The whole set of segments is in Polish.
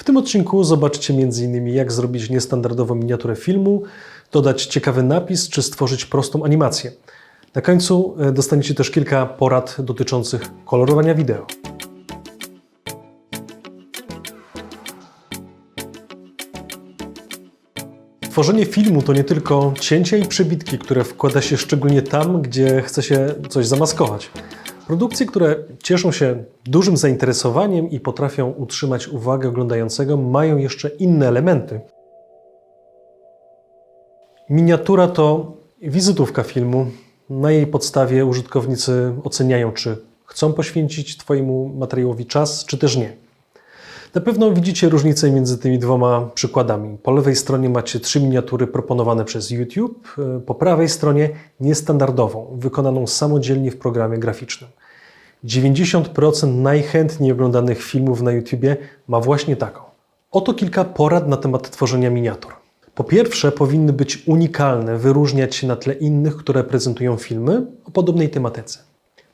W tym odcinku zobaczcie m.in. jak zrobić niestandardową miniaturę filmu, dodać ciekawy napis czy stworzyć prostą animację. Na końcu e, dostaniecie też kilka porad dotyczących kolorowania wideo. Tworzenie filmu to nie tylko cięcia i przebitki, które wkłada się szczególnie tam, gdzie chce się coś zamaskować. Produkcje, które cieszą się dużym zainteresowaniem i potrafią utrzymać uwagę oglądającego, mają jeszcze inne elementy. Miniatura to wizytówka filmu. Na jej podstawie użytkownicy oceniają, czy chcą poświęcić Twojemu materiałowi czas, czy też nie. Na pewno widzicie różnicę między tymi dwoma przykładami. Po lewej stronie macie trzy miniatury proponowane przez YouTube, po prawej stronie niestandardową, wykonaną samodzielnie w programie graficznym. 90% najchętniej oglądanych filmów na YouTubie ma właśnie taką. Oto kilka porad na temat tworzenia miniatur. Po pierwsze, powinny być unikalne, wyróżniać się na tle innych, które prezentują filmy o podobnej tematyce.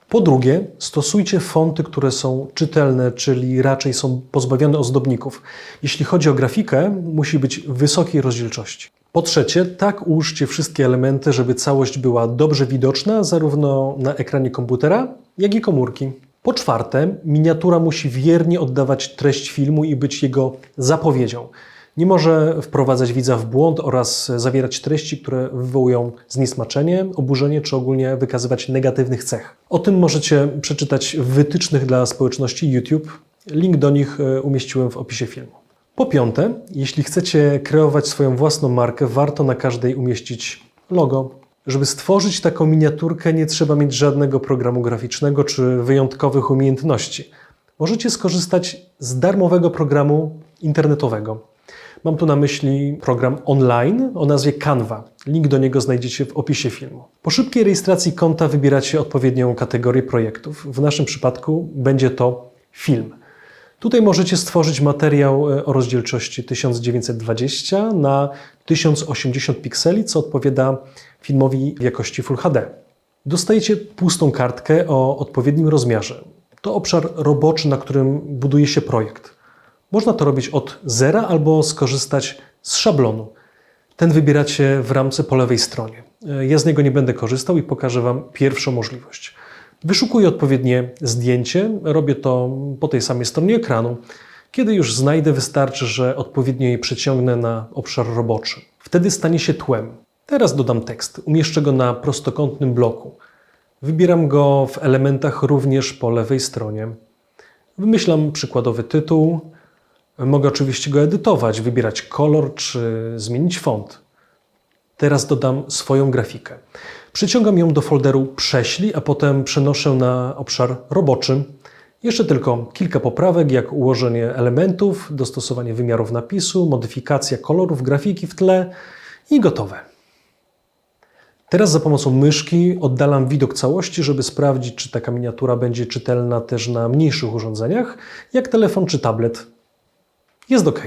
Po drugie, stosujcie fonty, które są czytelne, czyli raczej są pozbawione ozdobników. Jeśli chodzi o grafikę, musi być wysokiej rozdzielczości. Po trzecie, tak ułóżcie wszystkie elementy, żeby całość była dobrze widoczna zarówno na ekranie komputera, jak i komórki. Po czwarte, miniatura musi wiernie oddawać treść filmu i być jego zapowiedzią. Nie może wprowadzać widza w błąd oraz zawierać treści, które wywołują zniesmaczenie, oburzenie czy ogólnie wykazywać negatywnych cech. O tym możecie przeczytać w wytycznych dla społeczności YouTube. Link do nich e, umieściłem w opisie filmu. Po piąte, jeśli chcecie kreować swoją własną markę, warto na każdej umieścić logo. Żeby stworzyć taką miniaturkę, nie trzeba mieć żadnego programu graficznego czy wyjątkowych umiejętności. Możecie skorzystać z darmowego programu internetowego. Mam tu na myśli program online o nazwie Canva. Link do niego znajdziecie w opisie filmu. Po szybkiej rejestracji konta wybieracie odpowiednią kategorię projektów. W naszym przypadku będzie to film. Tutaj możecie stworzyć materiał e, o rozdzielczości 1920 na 1080 pikseli, co odpowiada filmowi w jakości Full HD. Dostajecie pustą kartkę o odpowiednim rozmiarze. To obszar roboczy, na którym buduje się projekt. Można to robić od zera albo skorzystać z szablonu. Ten wybieracie w ramce po lewej stronie. E, Ja z niego nie będę korzystał i pokażę Wam pierwszą możliwość. Wyszukuję odpowiednie zdjęcie, robię to po tej samej stronie ekranu. Kiedy już znajdę, wystarczy, że odpowiednio je przeciągnę na obszar roboczy. Wtedy stanie się tłem. Teraz dodam tekst, umieszczę go na prostokątnym bloku. Wybieram go w elementach również po lewej stronie. Wymyślam przykładowy tytuł. Mogę oczywiście go edytować, wybierać kolor czy zmienić font. Teraz dodam swoją grafikę. Przyciągam ją do folderu Prześlij, a potem przenoszę na obszar roboczy. Jeszcze tylko kilka poprawek, jak ułożenie elementów, dostosowanie wymiarów napisu, modyfikacja kolorów grafiki w tle i gotowe. Teraz za pomocą myszki oddalam widok całości, żeby sprawdzić, czy taka miniatura będzie czytelna też na mniejszych urządzeniach, jak telefon czy tablet. Jest OK.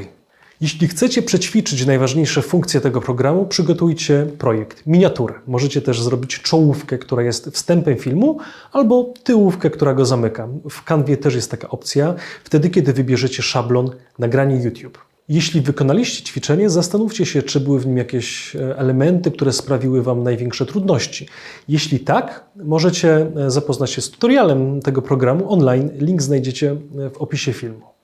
Jeśli chcecie przećwiczyć najważniejsze funkcje tego programu, przygotujcie projekt, miniaturę. Możecie też zrobić czołówkę, która jest wstępem filmu, albo tyłówkę, która go zamyka. W Canwie też jest taka opcja, wtedy kiedy wybierzecie szablon nagranie YouTube. Jeśli wykonaliście ćwiczenie, zastanówcie się, czy były w nim jakieś e, elementy, które sprawiły Wam największe trudności. Jeśli tak, możecie e, zapoznać się z tutorialem tego programu online. Link znajdziecie e, w opisie filmu.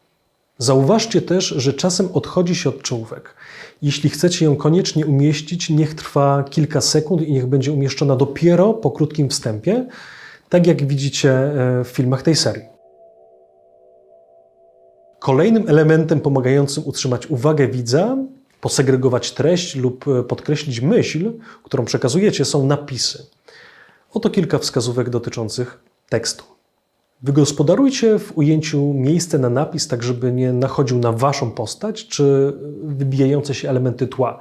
Zauważcie też, że czasem odchodzi się od czołówek. Jeśli chcecie ją koniecznie umieścić, niech trwa kilka sekund i niech będzie umieszczona dopiero po krótkim wstępie, tak jak widzicie e, w filmach tej serii. Kolejnym elementem pomagającym utrzymać uwagę widza, posegregować treść lub e, podkreślić myśl, którą przekazujecie, są napisy. Oto kilka wskazówek dotyczących tekstu. Wygospodarujcie w ujęciu miejsce na napis, tak żeby nie nachodził na Waszą postać czy wybijające się elementy tła.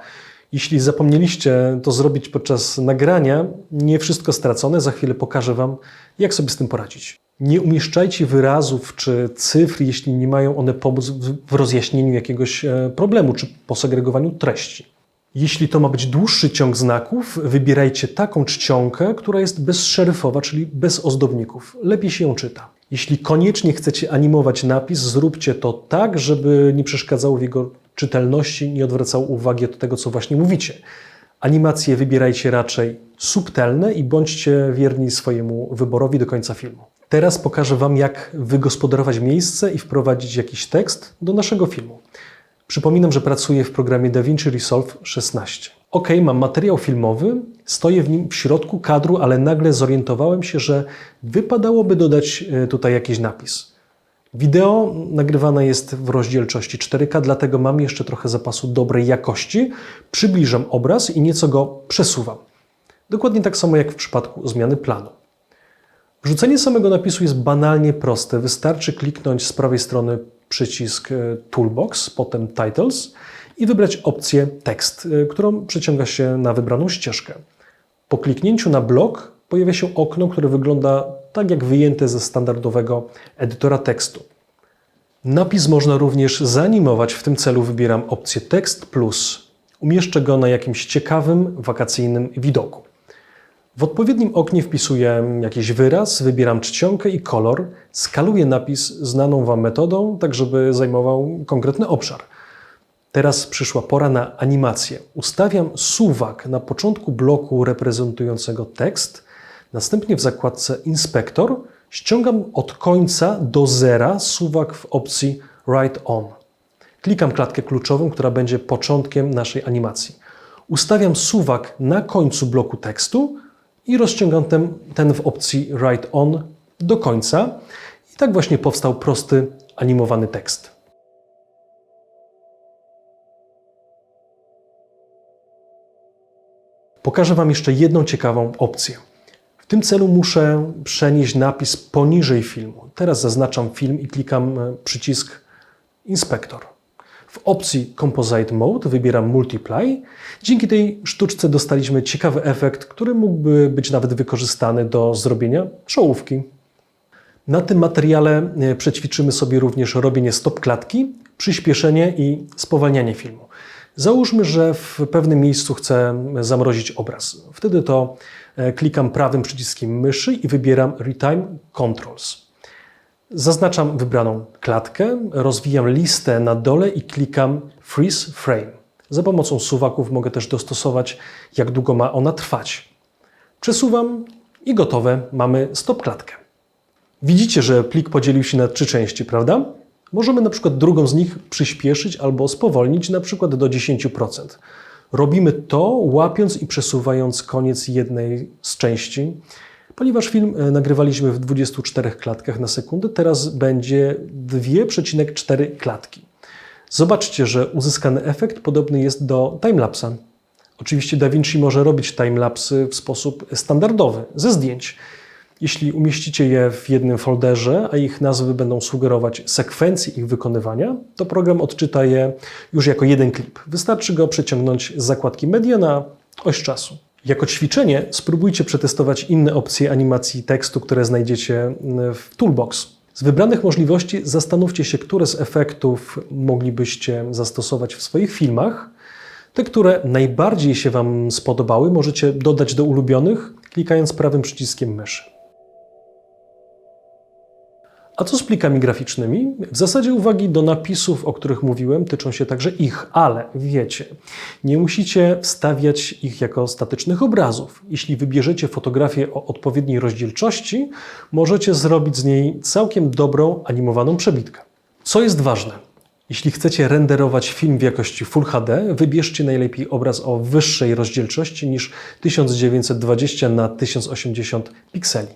Jeśli zapomnieliście to zrobić podczas nagrania, nie wszystko stracone, za chwilę pokażę Wam, jak sobie z tym poradzić. Nie umieszczajcie wyrazów czy cyfr, jeśli nie mają one pomóc w rozjaśnieniu jakiegoś e, problemu czy posegregowaniu treści. Jeśli to ma być dłuższy ciąg znaków, wybierajcie taką czcionkę, która jest bezszeryfowa, czyli bez ozdobników. Lepiej się ją czyta. Jeśli koniecznie chcecie animować napis, zróbcie to tak, żeby nie przeszkadzało w jego czytelności, nie odwracało uwagi od tego, co właśnie mówicie. Animacje wybierajcie raczej subtelne i bądźcie wierni swojemu wyborowi do końca filmu. Teraz pokażę Wam, jak wygospodarować miejsce i wprowadzić jakiś tekst do naszego filmu. Przypominam, że pracuję w programie DaVinci Resolve 16. Ok, mam materiał filmowy, stoję w nim w środku kadru, ale nagle zorientowałem się, że wypadałoby dodać e, tutaj jakiś napis. Wideo nagrywane jest w rozdzielczości 4K, dlatego mam jeszcze trochę zapasu dobrej jakości. Przybliżam obraz i nieco go przesuwam. Dokładnie tak samo jak w przypadku zmiany planu. Wrzucenie samego napisu jest banalnie proste. Wystarczy kliknąć z prawej strony przycisk e, Toolbox, potem Titles i wybrać opcję Tekst, e, którą przeciąga się na wybraną ścieżkę. Po kliknięciu na blok pojawia się okno, które wygląda tak jak wyjęte ze standardowego edytora tekstu. Napis można również zanimować, w tym celu wybieram opcję Tekst Plus. Umieszczę go na jakimś ciekawym, wakacyjnym widoku. W odpowiednim oknie wpisuję jakiś wyraz, wybieram czcionkę i kolor, skaluję napis znaną Wam metodą, tak żeby zajmował konkretny obszar. Teraz przyszła pora na animację. Ustawiam suwak na początku bloku reprezentującego tekst, następnie w zakładce Inspektor ściągam od końca do zera suwak w opcji Write On. Klikam klatkę kluczową, która będzie początkiem naszej animacji. Ustawiam suwak na końcu bloku tekstu, i rozciągam ten, ten w opcji Write On do końca. I tak właśnie powstał prosty, animowany tekst. Pokażę Wam jeszcze jedną ciekawą opcję. W tym celu muszę przenieść napis poniżej filmu. Teraz zaznaczam film i klikam e, przycisk Inspektor. W opcji Composite Mode wybieram Multiply. Dzięki tej sztuczce dostaliśmy ciekawy efekt, który mógłby być nawet wykorzystany do zrobienia czołówki. Na tym materiale e, przećwiczymy sobie również robienie stop klatki, przyspieszenie i spowalnianie filmu. Załóżmy, że w pewnym miejscu chcę zamrozić obraz. Wtedy to e, klikam prawym przyciskiem myszy i wybieram Retime Controls. Zaznaczam wybraną klatkę, rozwijam listę na dole i klikam Freeze Frame. Za pomocą suwaków mogę też dostosować, jak długo ma ona trwać. Przesuwam i gotowe, mamy stop klatkę. Widzicie, że plik podzielił się na trzy części, prawda? Możemy na przykład drugą z nich przyspieszyć albo spowolnić, na przykład do 10%. Robimy to łapiąc i przesuwając koniec jednej z części. Ponieważ film e, nagrywaliśmy w 24 klatkach na sekundę, teraz będzie 2,4 klatki. Zobaczcie, że uzyskany efekt podobny jest do timelapsa. Oczywiście DaVinci może robić timelapsy w sposób standardowy, ze zdjęć. Jeśli umieścicie je w jednym folderze, a ich nazwy będą sugerować sekwencję ich wykonywania, to program odczyta je już jako jeden klip. Wystarczy go przeciągnąć z zakładki media na oś czasu. Jako ćwiczenie spróbujcie przetestować inne opcje animacji tekstu, które znajdziecie w Toolbox. Z wybranych możliwości zastanówcie się, które z efektów moglibyście zastosować w swoich filmach. Te, które najbardziej się Wam spodobały, możecie dodać do ulubionych, klikając prawym przyciskiem myszy. A co z plikami graficznymi? W zasadzie uwagi do napisów, o których mówiłem, tyczą się także ich, ale wiecie, nie musicie wstawiać ich jako statycznych obrazów. Jeśli wybierzecie fotografię o odpowiedniej rozdzielczości, możecie zrobić z niej całkiem dobrą animowaną przebitkę. Co jest ważne? Jeśli chcecie renderować film w jakości Full HD, wybierzcie najlepiej obraz o wyższej rozdzielczości niż 1920 na 1080 pikseli.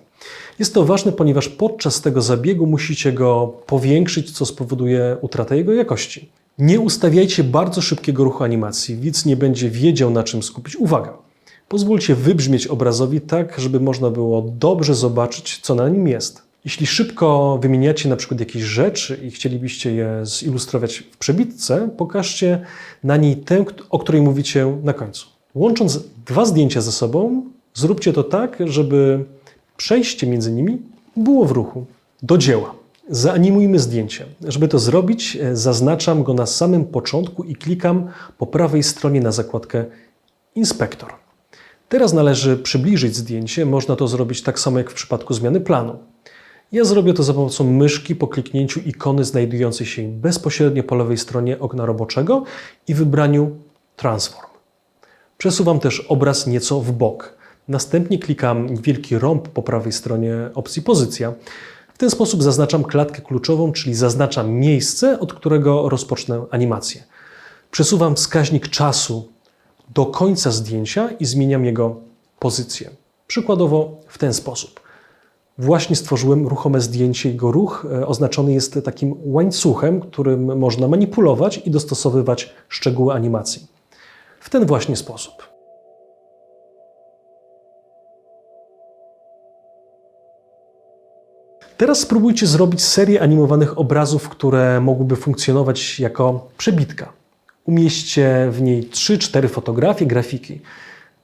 Jest to ważne, ponieważ podczas tego zabiegu musicie go powiększyć, co spowoduje utratę jego jakości. Nie ustawiajcie bardzo szybkiego ruchu animacji, widz nie będzie wiedział na czym skupić uwagę. Pozwólcie wybrzmieć obrazowi tak, żeby można było dobrze zobaczyć, co na nim jest. Jeśli szybko wymieniacie na przykład jakieś rzeczy i chcielibyście je zilustrować w przebitce, pokażcie na niej tę, o której mówicie na końcu. Łącząc dwa zdjęcia ze sobą, zróbcie to tak, żeby przejście między nimi było w ruchu. Do dzieła. Zaanimujmy zdjęcie. Żeby to zrobić, e, zaznaczam go na samym początku i klikam po prawej stronie na zakładkę Inspektor. Teraz należy przybliżyć zdjęcie. Można to zrobić tak samo jak w przypadku zmiany planu. Ja zrobię to za pomocą myszki po kliknięciu ikony znajdującej się bezpośrednio po lewej stronie okna roboczego i wybraniu Transform. Przesuwam też obraz nieco w bok. Następnie klikam wielki rąb po prawej stronie opcji Pozycja. W ten sposób zaznaczam klatkę kluczową, czyli zaznaczam miejsce, od którego rozpocznę animację. Przesuwam wskaźnik czasu do końca zdjęcia i zmieniam jego pozycję. Przykładowo w ten sposób. Właśnie stworzyłem ruchome zdjęcie. Jego ruch e, oznaczony jest takim łańcuchem, którym można manipulować i dostosowywać szczegóły animacji. W ten właśnie sposób. Teraz spróbujcie zrobić serię animowanych obrazów, które mogłyby funkcjonować jako przebitka. Umieśćcie w niej 3-4 fotografie, grafiki.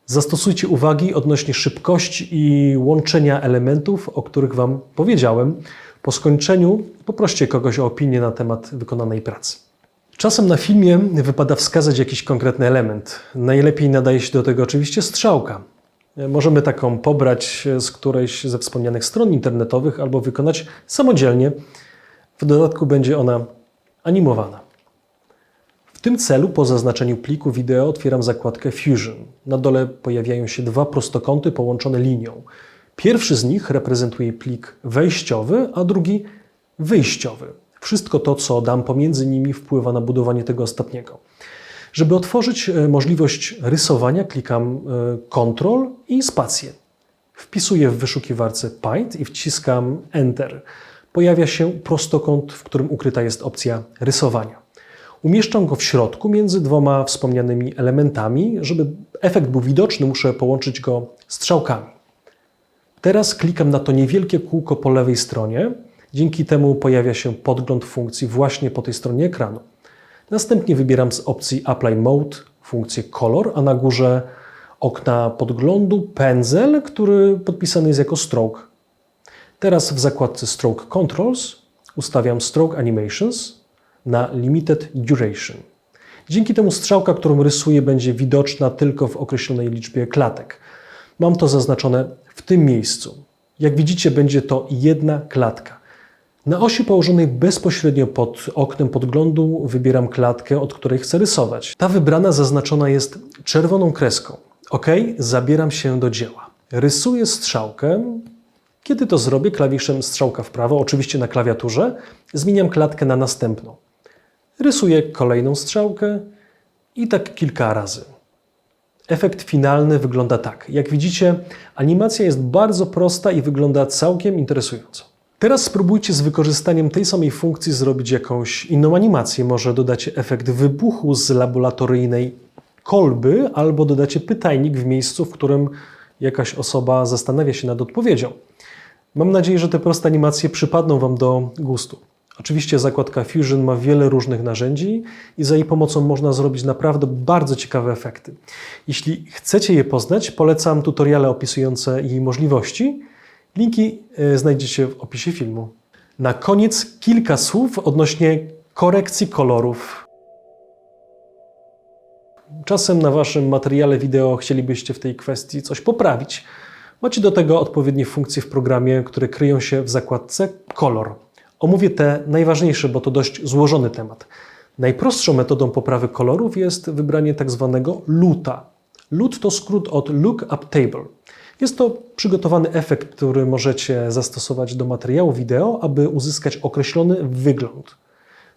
Zastosujcie uwagi odnośnie szybkości i łączenia elementów, o których Wam powiedziałem. Po skończeniu poproście kogoś o opinię na temat wykonanej pracy. Czasem na filmie wypada wskazać jakiś konkretny element. Najlepiej nadaje się do tego oczywiście strzałka. Możemy taką pobrać z którejś ze wspomnianych stron internetowych albo wykonać samodzielnie. W dodatku będzie ona animowana. Tym celu po zaznaczeniu pliku wideo otwieram zakładkę Fusion. Na dole pojawiają się dwa prostokąty połączone linią. Pierwszy z nich reprezentuje plik wejściowy, a drugi wyjściowy. Wszystko to, co dam pomiędzy nimi, wpływa na budowanie tego ostatniego. Żeby otworzyć e, możliwość rysowania, klikam e, Ctrl i spację. Wpisuję w wyszukiwarce Paint i wciskam Enter. Pojawia się prostokąt, w którym ukryta jest opcja rysowania. Umieszczam go w środku między dwoma wspomnianymi elementami. Żeby efekt był widoczny, muszę połączyć go strzałkami. Teraz klikam na to niewielkie kółko po lewej stronie. Dzięki temu pojawia się podgląd funkcji właśnie po tej stronie ekranu. Następnie wybieram z opcji Apply Mode funkcję Color, a na górze okna podglądu pędzel, który podpisany jest jako Stroke. Teraz w zakładce Stroke Controls ustawiam Stroke Animations na Limited Duration. Dzięki temu strzałka, którą rysuję, będzie widoczna tylko w określonej liczbie klatek. Mam to zaznaczone w tym miejscu. Jak widzicie, będzie to jedna klatka. Na osi położonej bezpośrednio pod oknem podglądu wybieram klatkę, od której chcę rysować. Ta wybrana zaznaczona jest czerwoną kreską. OK, zabieram się do dzieła. Rysuję strzałkę. Kiedy to zrobię, klawiszem strzałka w prawo, oczywiście na klawiaturze, zmieniam klatkę na następną. Rysuję kolejną strzałkę i tak kilka razy. Efekt finalny wygląda tak. Jak widzicie, animacja jest bardzo prosta i wygląda całkiem interesująco. Teraz spróbujcie z wykorzystaniem tej samej funkcji zrobić jakąś inną animację. Może dodacie efekt wybuchu z laboratoryjnej kolby, albo dodacie pytajnik w miejscu, w którym jakaś osoba zastanawia się nad odpowiedzią. Mam nadzieję, że te proste animacje przypadną Wam do gustu. Oczywiście zakładka Fusion ma wiele różnych narzędzi i za jej pomocą można zrobić naprawdę bardzo ciekawe efekty. Jeśli chcecie je poznać, polecam tutoriale opisujące jej możliwości. Linki e, znajdziecie w opisie filmu. Na koniec kilka słów odnośnie korekcji kolorów. Czasem na Waszym materiale wideo chcielibyście w tej kwestii coś poprawić. Macie do tego odpowiednie funkcje w programie, które kryją się w zakładce Kolor. Omówię te najważniejsze, bo to dość złożony temat. Najprostszą metodą poprawy kolorów jest wybranie tak zwanego luta. LUT to skrót od Look Up Table. Jest to przygotowany efekt, który możecie zastosować do materiału wideo, aby uzyskać określony wygląd.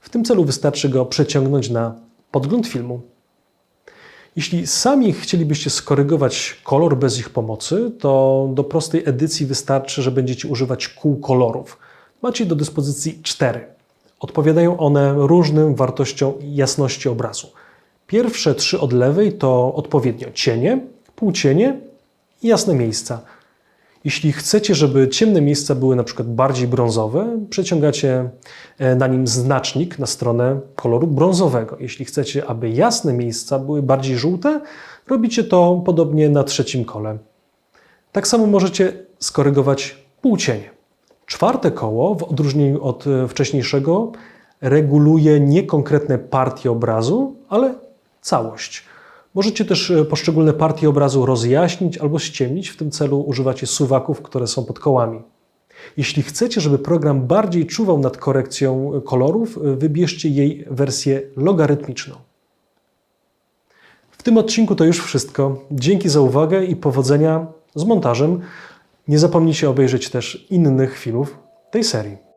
W tym celu wystarczy go przeciągnąć na podgląd filmu. Jeśli sami chcielibyście skorygować kolor bez ich pomocy, to do prostej edycji wystarczy, że będziecie używać kół kolorów. Macie do dyspozycji cztery. Odpowiadają one różnym wartościom jasności obrazu. Pierwsze trzy od lewej to odpowiednio cienie, półcienie i jasne miejsca. Jeśli chcecie, żeby ciemne miejsca były na przykład bardziej brązowe, przeciągacie e, na nim znacznik na stronę koloru brązowego. Jeśli chcecie, aby jasne miejsca były bardziej żółte, robicie to podobnie na trzecim kole. Tak samo możecie skorygować półcienie. Czwarte koło, w odróżnieniu od e, wcześniejszego, reguluje nie konkretne partie obrazu, ale całość. Możecie też e, poszczególne partie obrazu rozjaśnić albo ściemnić. W tym celu używacie suwaków, które są pod kołami. Jeśli chcecie, żeby program bardziej czuwał nad korekcją kolorów, wybierzcie jej wersję logarytmiczną. W tym odcinku to już wszystko. Dzięki za uwagę i powodzenia z montażem. Nie zapomnijcie obejrzeć też innych filmów tej serii.